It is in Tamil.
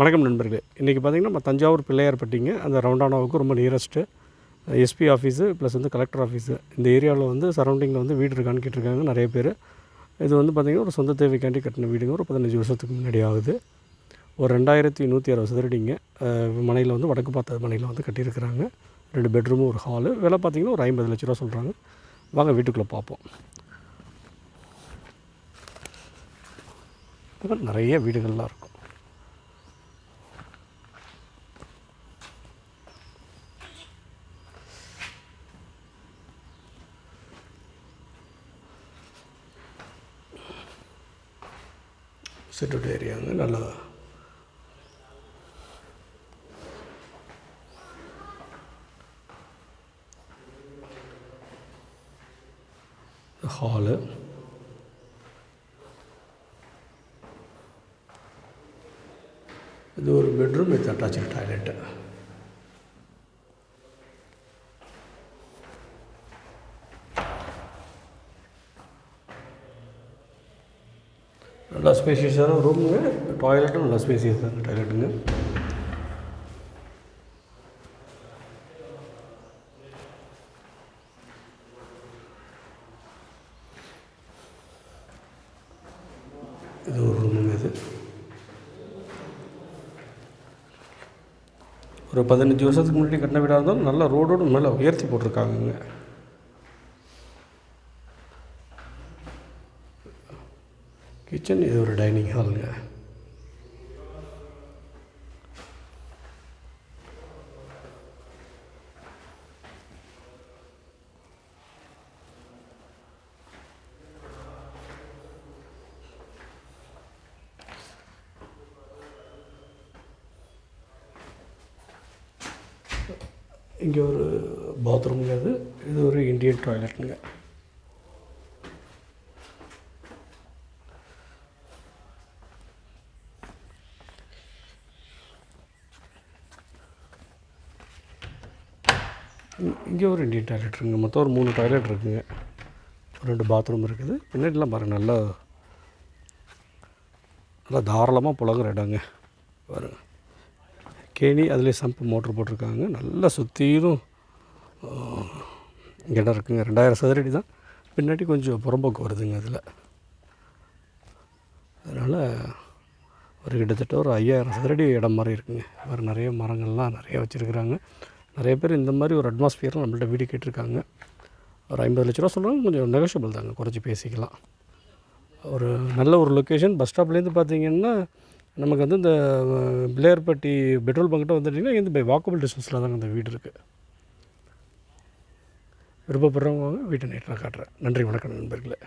வணக்கம் நண்பர்களே. இன்றைக்கி பார்த்திங்கன்னா நம்ம தஞ்சாவூர் பிள்ளையார்பட்டிங்க அந்த ரவுண்டானாவுக்கு ரொம்ப நியரஸ்ட்டு எஸ்பி ஆஃபீஸு ப்ளஸ் வந்து கலெக்டர் ஆஃபீஸு இந்த ஏரியாவில் வந்து சரௌண்டிங்கில் வந்து வீடு இருக்கான்னு கேட்டிருக்காங்க நிறைய பேர். இது வந்து பார்த்திங்கன்னா ஒரு சொந்த தேவைக்காண்டி கட்டின வீடுங்க. ஒரு பதினஞ்சு வருஷத்துக்கு முன்னாடி ஆகுது. ஒரு ரெண்டாயிரத்தி நூற்றி அறுபது சதுரடிங்க. மனையில் வந்து வடக்கு பார்த்த மனையில் வந்து கட்டியிருக்கிறாங்க. ரெண்டு பெட்ரூமு ஒரு ஹாலு விலை பார்த்திங்கன்னா ஒரு ஐம்பது லட்ச ரூபா சொல்கிறாங்க வாங்க வீட்டுக்குள்ளே பார்ப்போம் நிறைய வீடுகள்லாம் இருக்கும். செட்டுட்டு ஏரியாங்க நல்லா ஹாலு. இது ஒரு பெட்ரூம் வித் அட்டாச்சு டாய்லெட்டு. நல்லா ஸ்பேசியஸான ரூமுங்க டாய்லெட்டும் நல்லா ஸ்பேசியஸான டாய்லெட்டுங்க இது ஒரு ரூமுங்க இது. ஒரு பதினஞ்சு வருஷத்துக்கு முன்னாடி கட்டின வீடாக இருந்தாலும் நல்லா ரோடோடு மேலே உயர்த்தி போட்டிருக்காங்கங்க. கிச்சன் இது ஒரு டைனிங் ஹாலுங்க இங்கே ஒரு பாத்ரூம்ங்க இது இது ஒரு இந்தியன் டாய்லெட்டுங்க இங்கே ஒரு இந்தியன் டாய்லெட் இருக்குங்க. மொத்தம் ஒரு மூணு டாய்லெட் இருக்குங்க. ஒரு ரெண்டு பாத்ரூம் இருக்குது. பின்னாடிலாம் பாருங்கள் நல்லா நல்லா தாராளமாக புழங்குற இடங்க. பாருங்க. கேணி அதிலே சம்பு மோட்ரு போட்டிருக்காங்க. நல்லா சுற்றிலும் இடம் இருக்குங்க. ரெண்டாயிரம் சதுரடி தான். பின்னாடி கொஞ்சம் புறம்போக்கு வருதுங்க அதில். அதனால் ஒரு கிட்டத்தட்ட ஒரு ஐயாயிரம் சதுரடி இடம் மாதிரி இருக்குங்க. வேறு நிறைய மரங்கள்லாம் நிறைய வச்சுருக்குறாங்க. நிறைய பேர் இந்த மாதிரி ஒரு அட்மாஸ்பியரில் நம்மள்ட்ட வீடு கேட்டிருக்காங்க. ஒரு ஐம்பது லட்ச ரூபா சொல்கிறாங்க கொஞ்சம் நெகோஷியபிள் தாங்க. குறைச்சி பேசிக்கலாம். ஒரு நல்ல ஒரு லொக்கேஷன் பஸ் ஸ்டாப்லேருந்து பார்த்தீங்கன்னா நமக்கு வந்து இந்த பிள்ளையார்பட்டி பெட்ரோல் பங்கிட்ட வந்துட்டிங்கன்னா இந்த பை வாக்கபிள் டிஸ்டன்ஸில் தாங்க இந்த வீடு இருக்குது விருப்பப்படுறவங்க வீட்டை வீட்டை நான் காட்டுறேன். நன்றி வணக்கம் நண்பர்களே.